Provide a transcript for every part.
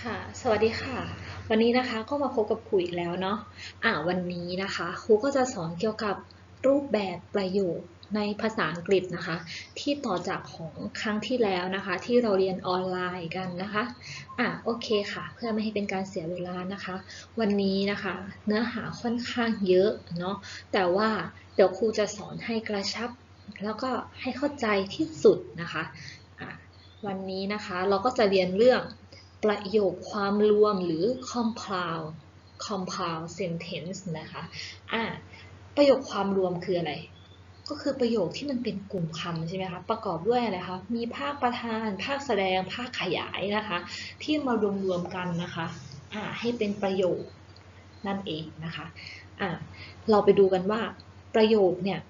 ค่ะ สวัสดีค่ะ วันนี้นะคะก็มาพบกับครูอีกแล้วเนาะ อ่าวันนี้นะคะ ครูก็จะสอนเกี่ยวกับรูปแบบประโยคในภาษาอังกฤษนะคะ ที่ต่อจากของครั้งที่แล้วนะคะ ที่เราเรียนออนไลน์กันนะคะ อ่าโอเคค่ะ เพื่อไม่ให้เป็นการเสียเวลานะคะ วันนี้นะคะ เนื้อหาค่อนข้างเยอะเนาะ แต่ว่าเดี๋ยวครูจะสอนให้กระชับ แล้วก็ให้เข้าใจที่สุดนะคะอ่าวันนี้นะคะเราก็จะเรียนเรื่อง ประโยคความรวมหรือ compound compound sentence นะคะอะประโยคความรวมคืออะไร ก็คือประโยคที่มันเป็นกลุ่มคำใช่ไหมคะประกอบด้วยอะไรคะมีภาคประธาน ภาคแสดง ภาคขยายนะคะ ที่มารวมๆกันนะคะอะให้เป็นประโยคนั่นเองนะคะอะเราไปดูกันว่าประโยคเนี่ย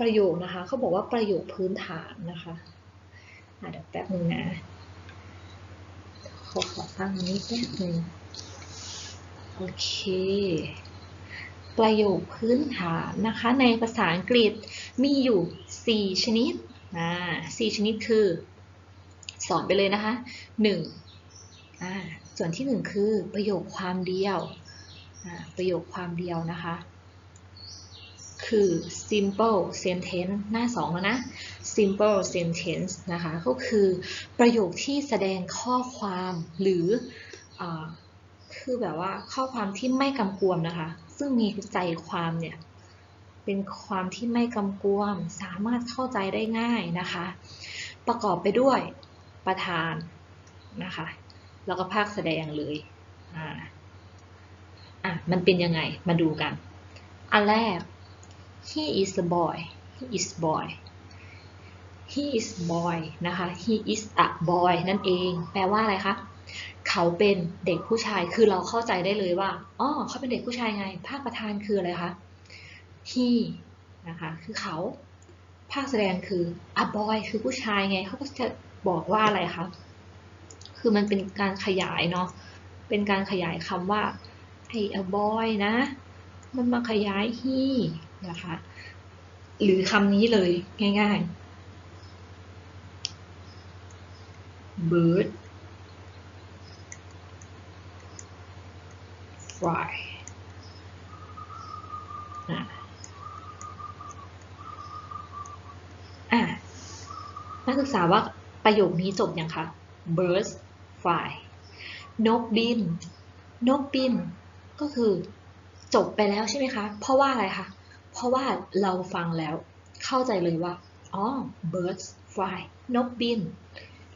ประโยคนะคะเขาบอกว่าประโยคพื้นฐานนะคะอะเดี๋ยวแป๊บนึงนะ อขอตั้งนนี้แป๊บหนึ่งโอเค ประโยคพื้นฐานนะคะ ในภาษาอังกฤษมีอยู่ 4 ชนิดอ่า4ชนิดคือ สอนไปเลยนะคะ 1 อ่าส่วนที่ 1 คือประโยคความเดียวอ่าประโยคความเดียวนะคะ คือ simple sentence หน้า 2 แล้วนะ simple sentence นะคะ ก็คือประโยคที่แสดงข้อความหรืออคือแบบว่าข้อความที่ไม่กำกวมนะคะ ซึ่งมีใจความเนี่ยเป็นความที่ไม่กำกวม สามารถเข้าใจได้ง่ายนะคะ ประกอบไปด้วยประธานนะคะ แล้วก็ภาคแสดงเลยอ่าอะมันเป็นยังไงมาดูกัน อันแรก he is a boy he is boy he is boy นะคะ he is a boy นั่นเอง แปลว่าอะไรคะ เขาเป็นเด็กผู้ชาย คือเราเข้าใจได้เลยว่า อ๋อ เขาเป็นเด็กผู้ชายไง ภาคประธานคืออะไรคะ he นะคะ คือเขา ภาคแสดงคือ a boy คือผู้ชายไง เขาก็จะบอกว่าอะไรคะ คือมันเป็นการขยายเนาะ เป็นการขยายคำว่าไอ้ a boy นะ มันมาขยาย he นะคะ หรือคำนี้เลยง่าย ๆ bird fly นักศึกษาว่าประโยคนี้จบยังคะ birds fly นกบิน นกบิน ก็คือจบไปแล้วใช่ไหมคะ เพราะว่าอะไรคะ เพราะว่าเราฟังแล้วเข้าใจเลยว่า อ๋อ birds fly นกบิน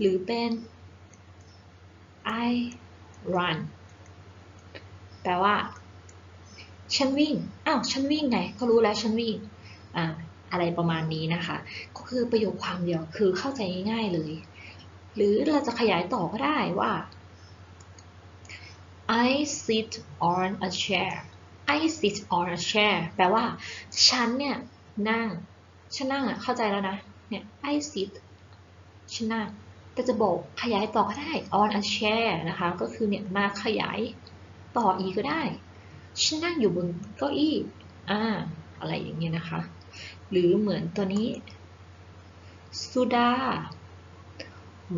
หรือเป็น I run แปลว่า ฉันวิ่ง อ้าว ฉันวิ่งไง ก็รู้แล้ว ฉันวิ่ง อ่า อะไรประมาณนี้นะคะ ก็คือประโยคความเดียว คือเข้าใจง่ายๆเลย หรือเราจะขยายต่อก็ได้ว่า I sit on a chair I sit on a chair แปลว่า ฉันเนี่ย นั่ง ฉันนั่งอะ เข้าใจแล้วนะ เนี่ย I sit ฉันนั่ง แต่จะบอกขยายต่อก็ได้ on a chair นะคะ ก็คือเนี่ยมาขยายต่ออีกก็ได้ฉันนั่งอยู่บนเก้าอี้อ่าอะไรอย่างเงี้ยนะคะ หรือเหมือนตัวนี้สุดา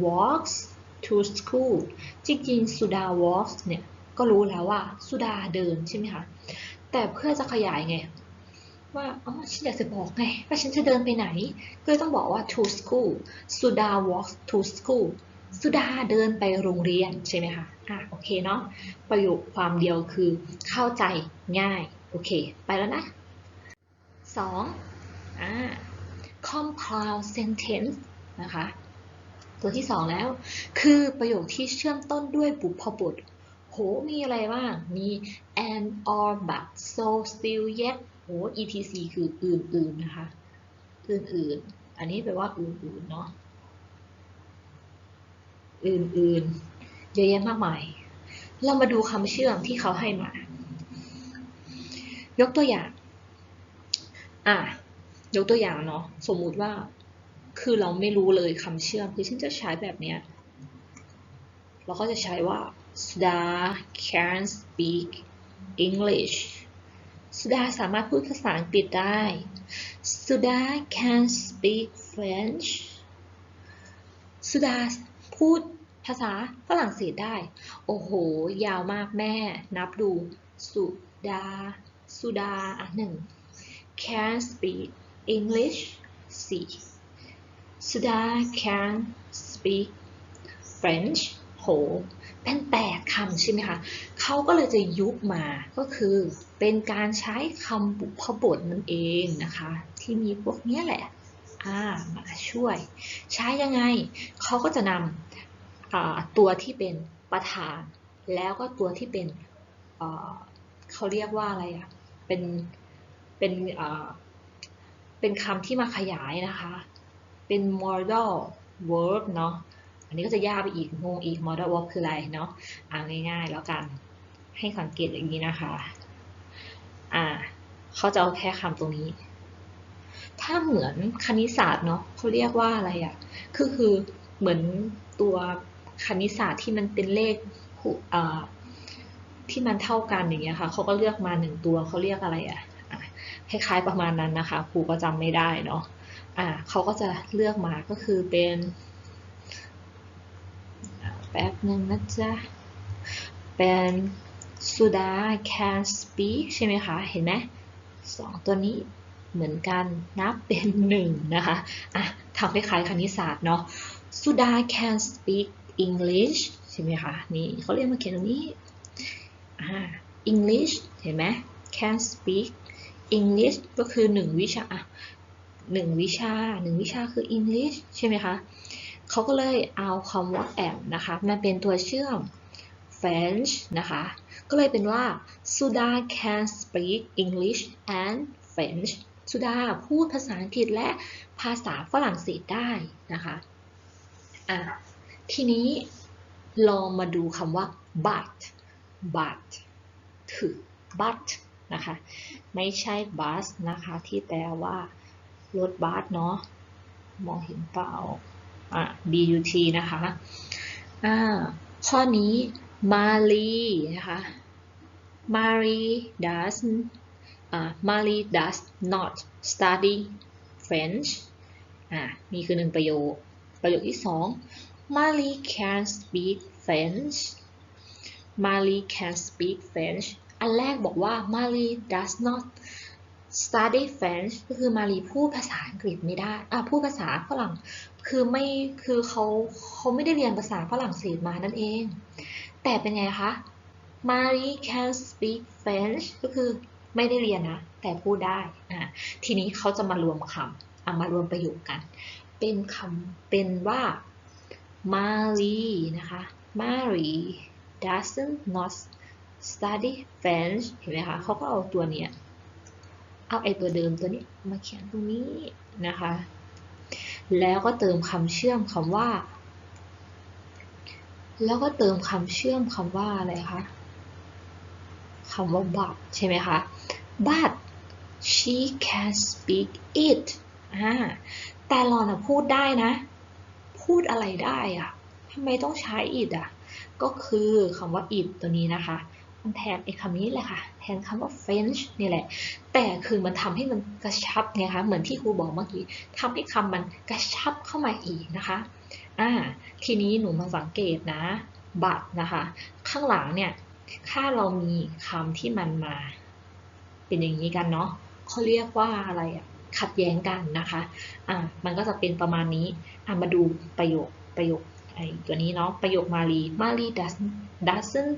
walks to school จริงๆสุดา walks เนี่ย ก็รู้แล้วว่าสุดาเดินใช่ไหมคะ แต่เพื่อจะขยายไง ว่าอ๋อฉันอยากจะบอกไงว่าฉันจะเดินไปไหน ก็ต้องบอกว่า to school สุดา walks to school สุดาเดินไปโรงเรียนใช่ไหมคะอะโอเคเนาะประโยคความเดียวคือเข้าใจง่าย โอเค ไปแล้วนะ 2. อ่า compound sentence นะคะ ตัวที่ 2 แล้ว คือประโยคที่เชื่อมต้นด้วยบุพบทโหมีอะไรบ้าง มี and or but so still yet etc คืออื่นๆนะคะ อื่นๆ อันนี้แปลว่าอื่นๆเนาะ อื่นๆ เยอะแยะมากมาย เรามาดูคำเชื่อมที่เขาให้มา ยกตัวอย่าง อะ ยกตัวอย่างเนาะ สมมุติว่า คือเราไม่รู้เลยคำเชื่อม คือฉันจะใช้แบบเนี้ย เราก็จะใช้ว่า Suda can speak English สุดาสามารถพูดภาษาอังกฤษได้ Suda can speak French สุดาพูดภาษาฝรั่งเศสได้ โอ้โห ยาวมากแม่ นับดู สุดา สุดาอะหนึ่ง can speak English สี่สุดา can speak French โห เป็นแปดคำใช่ไหมคะเขาก็เลยจะยุบมาก็คือเป็นการใช้คำบุพบทนั่นเองนะคะ ที่มีพวกนี้แหละอ่ามาช่วย ใช้ยังไงเขาก็จะนำตัวที่เป็นประธาน แล้วก็ตัวที่เป็นเขาเรียกว่าอะไรอะเป็นเป็นเป็นคำที่มาขยายนะคะ เป็น modal verb เนาะ อันนี้ก็จะยากไปอีกงงอีก modal verb คืออะไรเนาะอ่าง่ายๆ แล้วกันให้สังเกตอย่างนี้นะคะ อ่า เขาจะเอาแค่คำตรงนี้ ถ้าเหมือนคณิตศาสตร์เนาะเขาเรียกว่าอะไรอะ่ะ คือคือเหมือนตัวคณิตศาสตร์ที่มันเป็นเลขอ่าที่มันเท่ากันอย่างเงี้ยค่ะ เขาก็เลือกมาหนึ่งตัวเขาเรียกอะไรอะ่ะคล้ายๆประมาณนั้นนะคะ ครูก็จำไม่ได้เนาะ อ่า เขาก็จะเลือกมาก็คือเป็น แป๊บหนึ่งนะจ๊ะ เป็นสุดา can speak ใช่ไหมคะ เห็นไหมสองตัวนี้เหมือนกันนับเป็นหนึ่งนะคะอะทำคล้ายๆคณิตศาสตร์เนาะสุดา can speak English ใช่ไหมคะ นี่เขาเรียกมาเขียนตรงนี้อ่า English เห็นไหม can speak English ก็คือหนึ่งวิชาหนึ่งวิชาหนึ่งวิชาคือ English ใช่ไหมคะ เขาก็เลยเอาคำว่า am นะคะมาเป็นตัวเชื่อม French นะคะ ก็เลยเป็นว่า Suda can speak English and French สุดาพูดภาษาอังกฤษและภาษาฝรั่งเศสได้นะคะอะทีนี้ลองมาดูคำว่า but but ถือ but นะคะ ไม่ใช่ bus นะคะ ที่แปลว่ารถบัสเนาะ มองเห็นเปล่า but นะคะอ่าข้อนี้ Mali นะคะ Mari does Mali does not study French อ่านี่คือหนึ่งประโยค ประโยคที่สอง Mali can speak French Mali can speak French อันแรกบอกว่า Mali does not study French ก็คือมารีพูดภาษาอังกฤษไม่ได้อะพูดภาษาฝรั่ง คือไม่ คือเขาเขาไม่ได้เรียนภาษาฝรั่งเศสมานั่นเอง แต่เป็นไงคะ Marie can speak French ก็คือไม่ได้เรียนนะ แต่พูดได้อะทีนี้เขาจะมารวมคำเอามารวมประโยคกัน เป็นคำเป็นว่า Marie นะคะ Marie doesn't not study French เห็นไหมคะเขาก็เอาตัวเนี้ย เอาไอตัวเดิมตัวนี้มาเขียนตรงนี้นะคะ แล้วก็เติมคำเชื่อมคำว่า แล้วก็เติมคำเชื่อมคำว่าอะไรคะคำว่า but ใช่ไหมคะ but she can speak it อ่าแต่หลอนอะพูดได้นะ พูดอะไรได้อะทำไมต้องใช้ it อะก็คือคำว่า it ตัวนี้นะคะ มันแทนไอ้คำนี้เลยค่ะ แทนคำว่า French นี่แหละ แต่คือมันทำให้มันกระชับไงคะ เหมือนที่ครูบอกเมื่อกี้ทำให้คำมันกระชับเข้ามาอีกนะคะ อ่า ทีนี้หนูมาสังเกตนะ บัตรนะคะ ข้างหลังเนี่ย ถ้าเรามีคำที่มันมา เป็นอย่างนี้กันเนาะเขาเรียกว่าอะไรอะขัดแย้งกันนะคะ อ่า มันก็จะเป็นประมาณนี้ อ่ามาดูประโยคประโยคไอ้ตัวนี้เนาะ ประโยคมารีมารี doesn't doesn't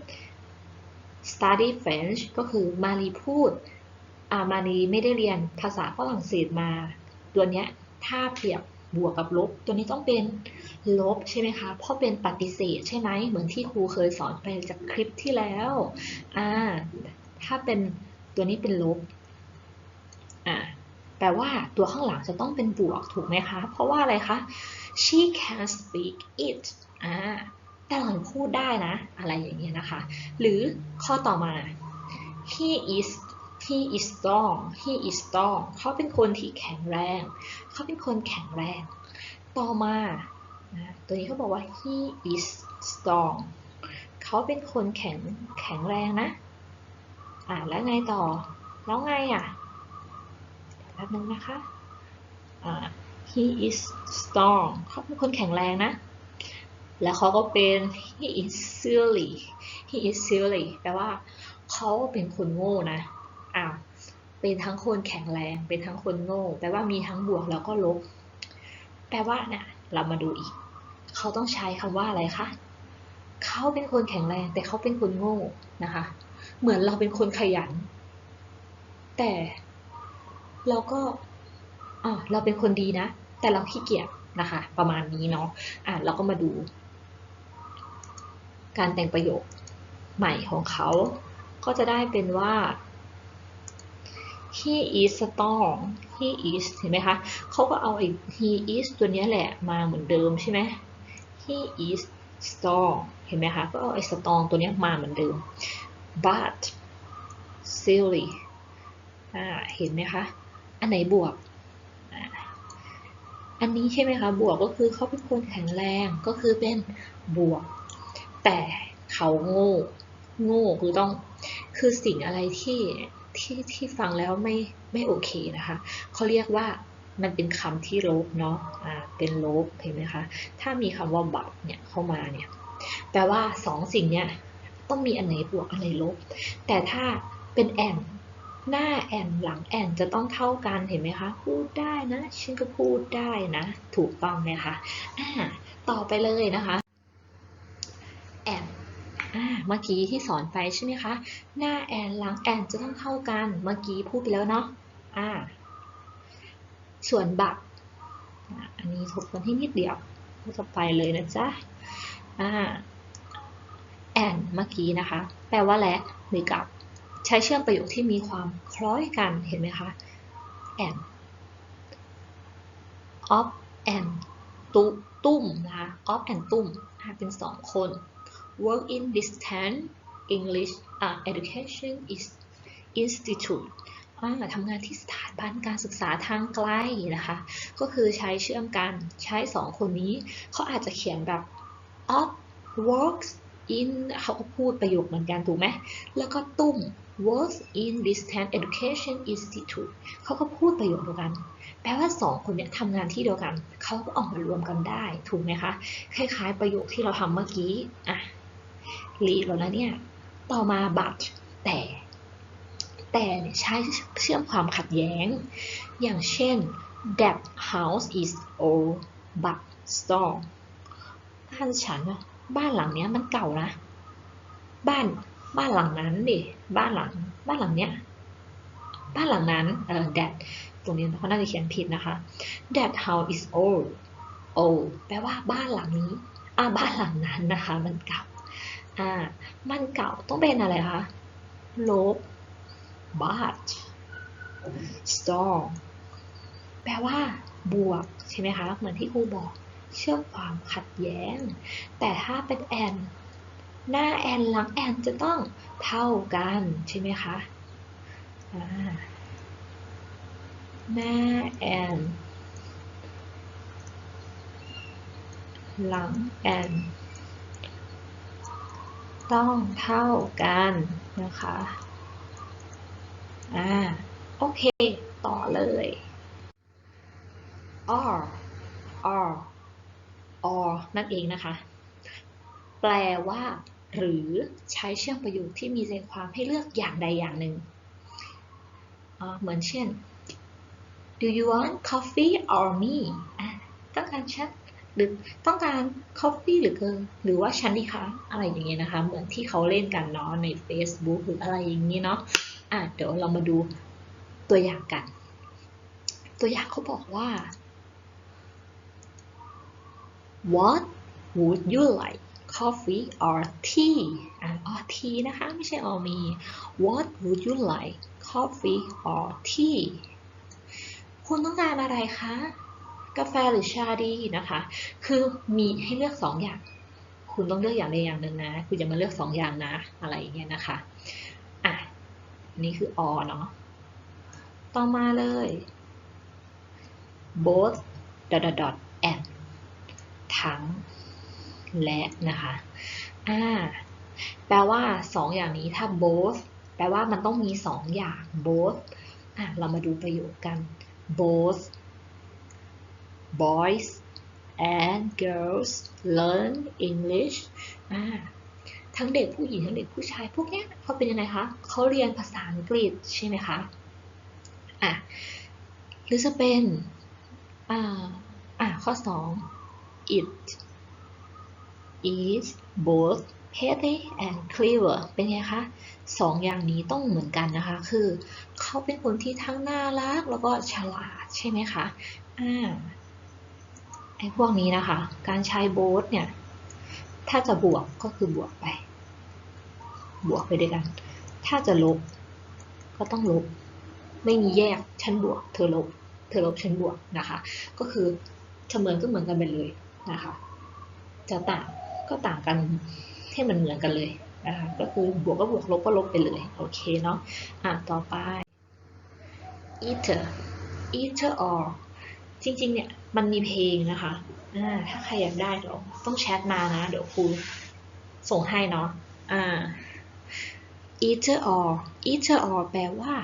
study French ก็คือมารีพูดอามารีไม่ได้เรียนภาษาฝรั่งเศสมา ตัวเนี้ยถ้าเปรียบบวกกับลบ ตัวนี้ต้องเป็นลบใช่ไหมคะ เพราะเป็นปฏิเสธใช่ไหม เหมือนที่ครูเคยสอนไปจากคลิปที่แล้ว อ่า ถ้าเป็นตัวนี้เป็นลบ อ่า แปลว่าตัวข้างหลังจะต้องเป็นบวกถูกไหมคะ เพราะว่าอะไรคะ she can speak it อ่า แต่หลังพูดได้นะ อะไรอย่างเงี้ยนะคะ หรือข้อต่อมา he is he is strong he is strong เขาเป็นคนที่แข็งแรง เขาเป็นคนแข็งแรง ต่อมาตัวนี้เขาบอกว่า he is strong เขาเป็นคนแข็งแข็งแรงนะ อ่าแล้วไงต่อ แล้วไงอะแป๊บนึงนะคะอ่า he is strong เขาเป็นคนแข็งแรงนะ แล้วเขาก็เป็น he is silly he is silly แปลว่าเขาเป็นคนโง่นะอ้าวเป็นทั้งคนแข็งแรง เป็นทั้งคนโง่ แปลว่ามีทั้งบวกแล้วก็ลบ แปลว่าเนี่ยเรามาดูอีก เขาต้องใช้คำว่าอะไรคะ เขาเป็นคนแข็งแรง แต่เขาเป็นคนโง่นะคะ เหมือนเราเป็นคนขยัน แต่เราก็อ่าเราเป็นคนดีนะ แต่เราขี้เกียจนะคะ ประมาณนี้เนาะ อะเราก็มาดู การแต่งประโยคใหม่ของเขา ก็จะได้เป็นว่า he is strong he is เห็นไหมคะ เขาก็เอาไอ้ he is ตัวนี้แหละมาเหมือนเดิมใช่ไหม he is strong เห็นไหมคะ ก็เอาไอ้ strong ตัวนี้มาเหมือนเดิม but silly อ่า เห็นไหมคะ อันไหนบวก อันนี้ใช่ไหมคะ บวกก็คือเขาเป็นคนแข็งแรง ก็คือเป็นบวก แต่เขาโง่โง่คือต้องคือสิ่งอะไรที่ที่ที่ฟังแล้วไม่ไม่โอเคนะคะเขาเรียกว่ามันเป็นคำที่ลบเนาะอ่าเป็นลบเห็นไหมคะถ้ามีคำว่าบัตเนี่ยเข้ามาเนี่ยแปลว่าสองสิ่งเนี้ยต้องมีอันไหนบวกอันไหนลบ แต่ถ้าเป็นแอนหน้าแอนหลังแอนจะต้องเท่ากันเห็นไหมคะพูดได้นะฉันก็พูดได้นะ ถูกต้องไหมคะอ่าต่อไปเลยนะคะ เมื่อกี้ที่สอนไปใช่ไหมคะ หน้าแอนหลังแอนจะต้องเท่ากัน เมื่อกี้พูดไปแล้วเนาะอ่า ส่วนบักอ่าอันนี้ทบทวนให้นิดเดียวก็จะไปเลยนะจ๊ะอ่าแอนเมื่อกี้นะคะ แปลว่าและหรือกับ ใช้เชื่อมประโยคที่มีความคล้อยกันเห็นไหมคะ and of and ตุตุ้มนะคะ of and ตุ้มเป็นสองคน work in distance English uh, education is institute ทำงานที่สถาบันการศึกษาทางไกลนะคะ ก็คือใช้เชื่อมกันใช้สองคนนี้ เขาอาจจะเขียนแบบ of works in เขาก็พูดประโยคเหมือนกันถูกไหม แล้วก็ตุ้ม works in distance education institute เขาก็พูดประโยคเดียวกัน แปลว่าสองคนนี้ทำงานที่เดียวกัน เขาก็ออกมารวมกันได้ถูกไหมคะ คล้ายๆประโยคที่เราทำเมื่อกี้อะ รีแล้วนะเนี่ย ต่อมา but แต่แต่เนี่ยใช้เชื่อมความขัดแย้ง อย่างเช่น that house is old but strong บ้านฉันบ้านหลังเนี้ยมันเก่านะ บ้านบ้านหลังนั้นดิ บ้านหลัง บ้านหลังเนี้ย บ้านหลังนั้นเออ that ตรงนี้เขาน่าจะเขียนผิดนะคะ that house is old old แปลว่าบ้านหลังนี้อ่าบ้านหลังนั้นนะคะ มันเก่า อ่า มันเก่าต้องเป็นอะไรคะ ลบ but strong แปลว่า บวก ใช่ไหมคะ เหมือนที่ครูบอก เชื่อมความขัดแย้ง แต่ถ้าเป็นแอน หน้าแอนหลังแอนจะต้องเท่ากัน ใช่ไหมคะหน้าแอนหลังแอน ต้องเท่ากันนะคะอ่าโอเค ต่อเลย or or or นั่นเองนะคะ แปลว่า หรือใช้เชื่อมประโยคที่มีใจความให้เลือกอย่างใดอย่างหนึ่ง เหมือนเช่น do you want coffee or me ต้องการฉัน หรือต้องการ coffee หรือเกินหรือว่าฉันดีคะอะไรอย่างเงี้ยนะคะ เหมือนที่เขาเล่นกันเนาะใน Facebook หรืออะไรอย่างนี้เนาะอะเดี๋ยวเรามาดูตัวอย่างกัน ตัวอย่างเขาบอกว่า What would you like coffee or tea อ่าน or tea นะคะ ไม่ใช่ or me What would you like coffee or tea คุณต้องการอะไรคะ กาแฟหรือชาดีนะคะ คือมีให้เลือกสองอย่าง คุณต้องเลือกอย่างใดอย่างหนึ่งนะ คุณจะมาเลือกสองอย่างนะ อะไรอย่างเงี้ยนะคะ อะ นี่คือ o เนาะ ต่อมาเลย both dot dot dot and ทั้ง และนะคะ อ่า แปลว่าสองอย่างนี้ถ้า both แปลว่ามันต้องมีสองอย่าง both อะ เรามาดูประโยคกัน both boys and girls learn English ทั้งเด็กผู้หญิงทั้งเด็กผู้ชายพวกเนี้ยเขาเป็นยังไงคะเขาเรียนภาษาอังกฤษใช่ไหมคะอะหรือจะเป็นอ่าอะข้อ 2 it is both pretty and clever เป็นไงคะสองอย่างนี้ต้องเหมือนกันนะคะ คือเขาเป็นคนที่ทั้งน่ารักแล้วก็ฉลาดใช่ไหมคะอ่า ไอ้พวกนี้นะคะ การใช้ both เนี่ย ถ้าจะบวกก็คือบวกไป บวกไปด้วยกัน ถ้าจะลบ ก็ต้องลบ ไม่มีแยกฉันบวก เธอลบ เธอลบฉันบวกนะคะ ก็คือเสมือนก็เหมือนกันไปเลยนะคะ จะต่างก็ต่างกันให้มันเหมือนกันเลยนะคะก็คือบวกก็บวกลบก็ลบไปเลยโอเคเนาะอะต่อไป either either or จริง ๆ เนี่ยมันมีเพลงนะคะถ้าใครอยากได้เดี๋ยวต้องแชทมานะ เดี๋ยวครูส่งให้เนาะอ่า either or either or แปลว่า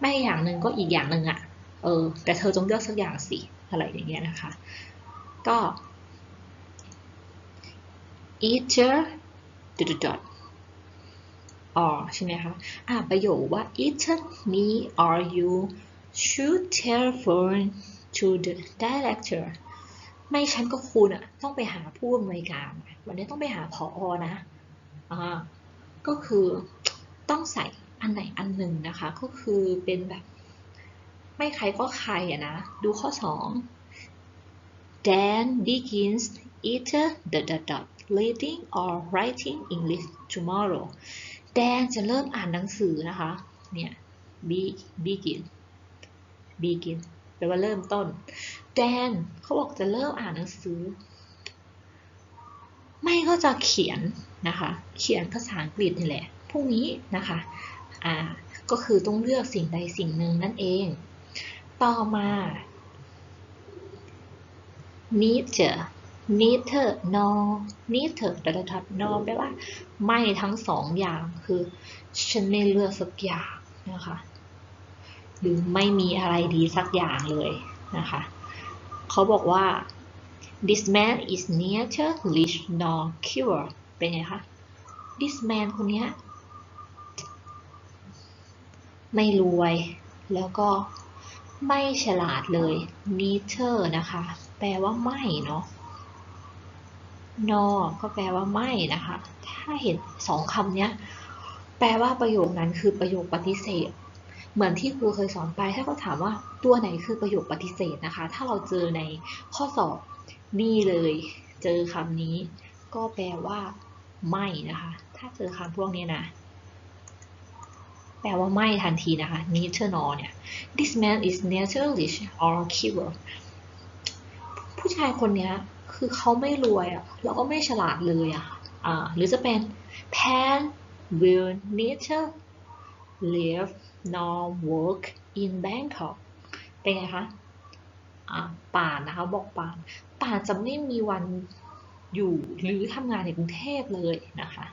ไม่อย่างหนึ่งก็อีกอย่างหนึ่งอะเออ แต่เธอจงเลือกสักอย่างสิอะไรอย่างเงี้ยนะคะ ก็ either dot dot dot or ใช่ไหมคะ อ่าประโยคว่า either me or you should telephone to the director ไม่ฉันก็คุณอะต้องไปหาผู้อำนวยการ วันนี้ต้องไปหาผออนะอ่าก็คือต้องใส่อันไหนอันหนึ่งนะคะ ก็คือเป็นแบบ ไม่ใครก็ใครอะนะ ดูข้อ 2 Dan begins either the dot dot reading or writing English tomorrow Dan จะเริ่มอ่านหนังสือนะคะ เนี่ย be begin begin แปลว่าเริ่มต้น Dan เขาบอกจะเริ่มอ่านหนังสือ ไม่ก็จะเขียนนะคะ เขียนภาษาอังกฤษนี่แหละ พรุ่งนี้นะคะ อ่า ก็คือต้องเลือกสิ่งใดสิ่งหนึ่งนั่นเอง ต่อมา neither neither No neither แต่ละทัด No แปลว่า ไม่ทั้งสองอย่างคือ ฉันไม่เลือกสักอย่างนะคะ หรือไม่มีอะไรดีสักอย่างเลยนะคะเขาบอกว่า this man is neither rich nor clever เป็นไงคะ this man คนนี้ไม่รวย แล้วก็ไม่ฉลาดเลย neither นะคะ แปลว่าไม่เนาะ nor ก็แปลว่าไม่นะคะ ถ้าเห็นสองคำนี้แปลว่าประโยคนั้นคือประโยคปฏิเสธ เหมือนที่ครูเคยสอนไป ถ้าเขาถามว่าตัวไหนคือประโยคปฏิเสธนะคะ ถ้าเราเจอในข้อสอบนี่เลย เจอคำนี้ ก็แปลว่า ไม่นะคะ ถ้าเจอคำพวกนี้นะ แปลว่าไม่ทันทีนะคะ neither nor เนี่ย this man is neither rich or clever ผู้ชายคนนี้คือเขาไม่รวยอะแล้วก็ไม่ฉลาดเลยอะอ่าหรือจะเป็น Pan will neither live nor work in Bangkok เป็นไงคะป่านนะคะบอกป่าน ป่านจะไม่มีวันอยู่หรือทำงานในกรุงเทพเลยนะคะ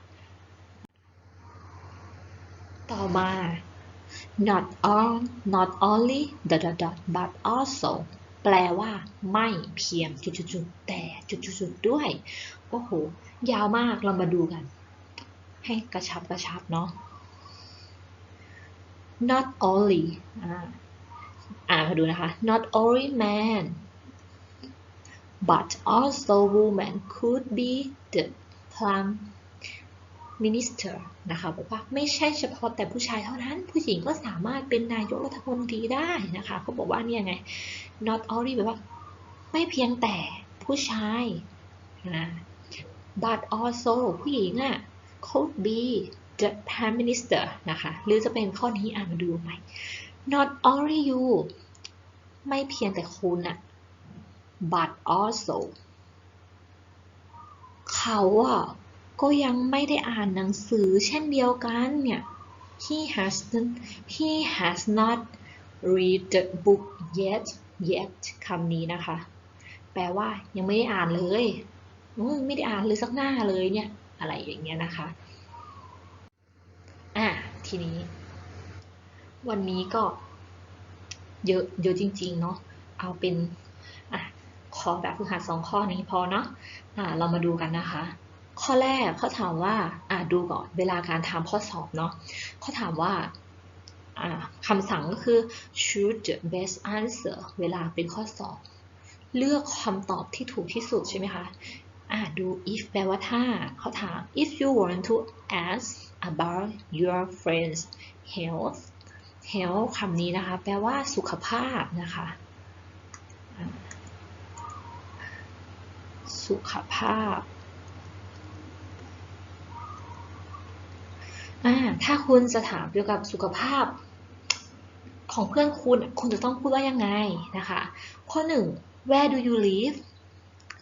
ต่อมา not all not only dot dot dot but also แปลว่าไม่เพียงจุดๆแต่จุดๆด้วย โอ้โห ยาวมากเรามาดูกัน ให้กระชับกระชับเนาะ not only อ่าอ่านมาดูนะคะ not only man but also woman could be the prime minister นะคะบอกว่าไม่ใช่เฉพาะแต่ผู้ชายเท่านั้น ผู้หญิงก็สามารถเป็นนายกรัฐมนตรีได้นะคะเขาบอกว่าเนี่ยไง not only แปลว่า ไม่เพียงแต่ผู้ชายนะ but also ผู้หญิงอะ could be the prime minister นะคะ หรือจะเป็นข้อนี้อ่านมาดูใหม่ not only you ไม่เพียงแต่คุณอะ but also เขาอะก็ยังไม่ได้อ่านหนังสือเช่นเดียวกันเนี่ย he has he has not read the book yet yet คำนี้นะคะ แปลว่ายังไม่ได้อ่านเลย ไม่ได้อ่านเลยสักหน้าเลยเนี่ย อะไรอย่างเงี้ยนะคะ ทีนี้ วันนี้ก็เยอะเยอะจริง ๆ เนาะเอาเป็นขอแบบฝึกหัดสองข้อนี้พอเนาะอ่าเรามาดูกันนะคะ ข้อแรกเขาถามว่าอ่าดูก่อนเวลาการทำข้อสอบเนาะเขาถามว่าอ่าคำสั่งก็คือ choose the best answer เวลาเป็นข้อสอบ เลือกคำตอบที่ถูกที่สุดใช่ไหมคะ อ่าดู if แปลว่าถ้าเขาถาม if you want to ask about your friend's health health คำนี้นะคะ แปลว่าสุขภาพนะคะ สุขภาพอ่าถ้าคุณจะถามเกี่ยวกับสุขภาพของเพื่อนคุณ คุณจะต้องพูดว่ายังไงนะคะ ข้อ 1 where do you live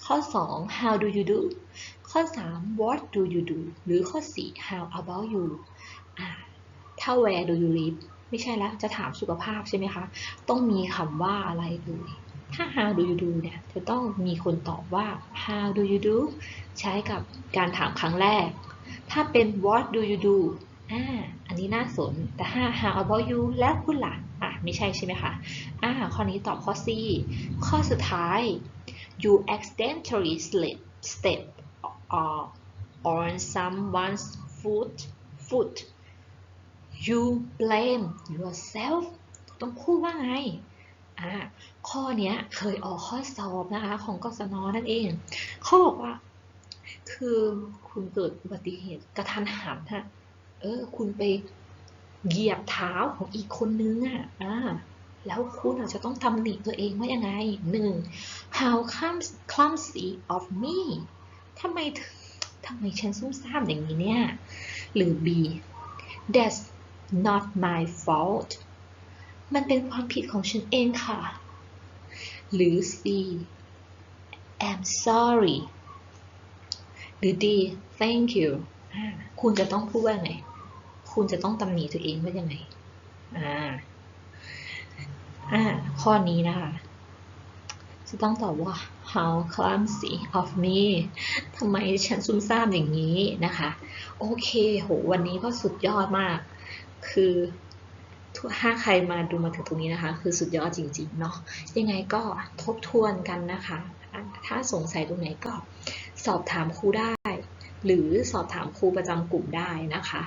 ข้อ 2 how do you do ข้อ 3 what do you do หรือข้อ 4 how about you ถ้า where do you live ไม่ใช่แล้ว จะถามสุขภาพใช่ไหมคะ ต้องมีคำว่าอะไรเลยถ้า how do you do เนี่ย จะต้องมีคนตอบว่า how do you do ใช้กับการถามครั้งแรก ถ้าเป็น what do you do อ่า อันนี้น่าสน แต่ถ้า how about you แล้วคุณล่ะอะ ไม่ใช่ใช่ไหมคะ อ่า ข้อนี้ตอบข้อ C ข้อสุดท้าย you accidentally slip step uh, on someone's foot foot you blame yourself ต้องพูดว่าไงอ่าข้อเนี้ยเคยออกข้อสอบนะคะของกศนนั่นเอง เขาบอกว่า คือคุณเกิดอุบัติเหตุกระทันหันฮะ เออ คุณไปเหยียบเท้าของอีกคนนึงอะอ่า แล้วคุณอาจจะต้องตำหนิตัวเองว่ายังไงหนึ่ง how comes clumsy of me ทำไมถึงทำไมฉันซุ่มซ่ามอย่างนี้เนี่ย หรือ B that's not my fault มันเป็นความผิดของฉันเองค่ะ หรือ C I'm sorry หรือ D thank you คุณจะต้องพูดว่าไง คุณจะต้องตำหนิตัวเองว่ายังไง อ่า อ่าข้อนี้นะคะ จะต้องตอบว่า how clumsy of me ทำไมฉันซุ่มซ่ามอย่างนี้นะคะ โอเค โห วันนี้ก็สุดยอดมาก คือถ้าใครมาดูมาถึงตรงนี้นะคะ คือสุดยอดจริงๆเนาะ ยังไงก็ทบทวนกันนะคะ ถ้าสงสัยตรงไหนก็สอบถามครูได้ หรือสอบถามครูประจำกลุ่มได้นะคะ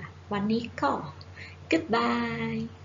ะวันนี้ก็ goodbye